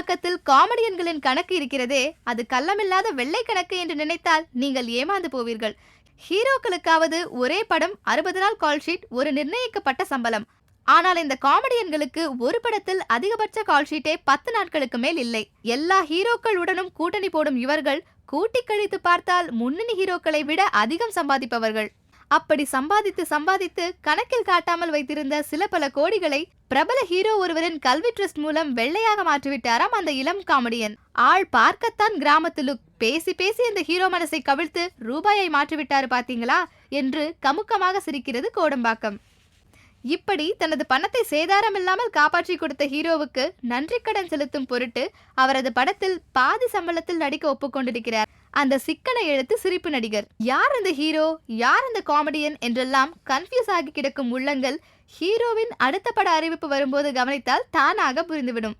பக்கத்தில் காமெடியன்களின் கணக்கு இருக்கிறதே அது கள்ளமில்லாத வெள்ளை கணக்கு என்று நினைத்தால் நீங்கள் ஏமாந்து போவீர்கள். ஹீரோக்களுக்காவது ஒரே படம் அறுபது நாள் கால் ஷீட் ஒரு நிர்ணயிக்கப்பட்ட சம்பளம். ஆனால் இந்த காமெடியன்களுக்கு ஒரு படத்தில் அதிகபட்ச கால் ஷீட்டே பத்து நாட்களுக்கு மேல் இல்லை. எல்லா ஹீரோக்களுடனும் கூட்டணி போடும் இவர்கள் கூட்டி கழித்து பார்த்தால் முன்னணி ஹீரோக்களை விட அதிகம் சம்பாதிப்பவர்கள். அப்படி சம்பாதித்து சம்பாதித்து கணக்கில் காட்டாமல் வைத்திருந்த சில பல கோடிகளை பிரபல ஹீரோ ஒருவரின் கல்வி ட்ரஸ்ட் மூலம் வெள்ளையாக மாற்றிவிட்டாராம் அந்த இளம் காமெடியன். ஆள் பார்க்கத்தான் கிராமத்து லுக் பேசி பேசி இந்த ஹீரோ மனசை கவிழ்த்து ரூபாயை மாற்றிவிட்டாரு பாத்தீங்களா என்று கமுக்கமாக சிரிக்கிறது கோடம்பாக்கம். இப்படி தனது பணத்தை சேதாரம் இல்லாமல் காப்பாற்றி கொடுத்த ஹீரோவுக்கு நன்றி கடன் செலுத்தும் பொருட்டு அவரது படத்தில் பாதி சம்பளத்தில் நடிக்க ஒப்புக்கொண்டிருக்கிறார். அந்த சிக்கனை எழுத்து சிரிப்பு நடிகர். யார் அந்த ஹீரோ? யார் அந்த காமெடியன்? என்றெல்லாம் கன்ஃபியூஸ் ஆகி கிடக்கும் உள்ளங்கள் ஹீரோவின் அடுத்த பட அறிவிப்பு வரும்போது கவனித்தால் தானாக புரிந்துவிடும்.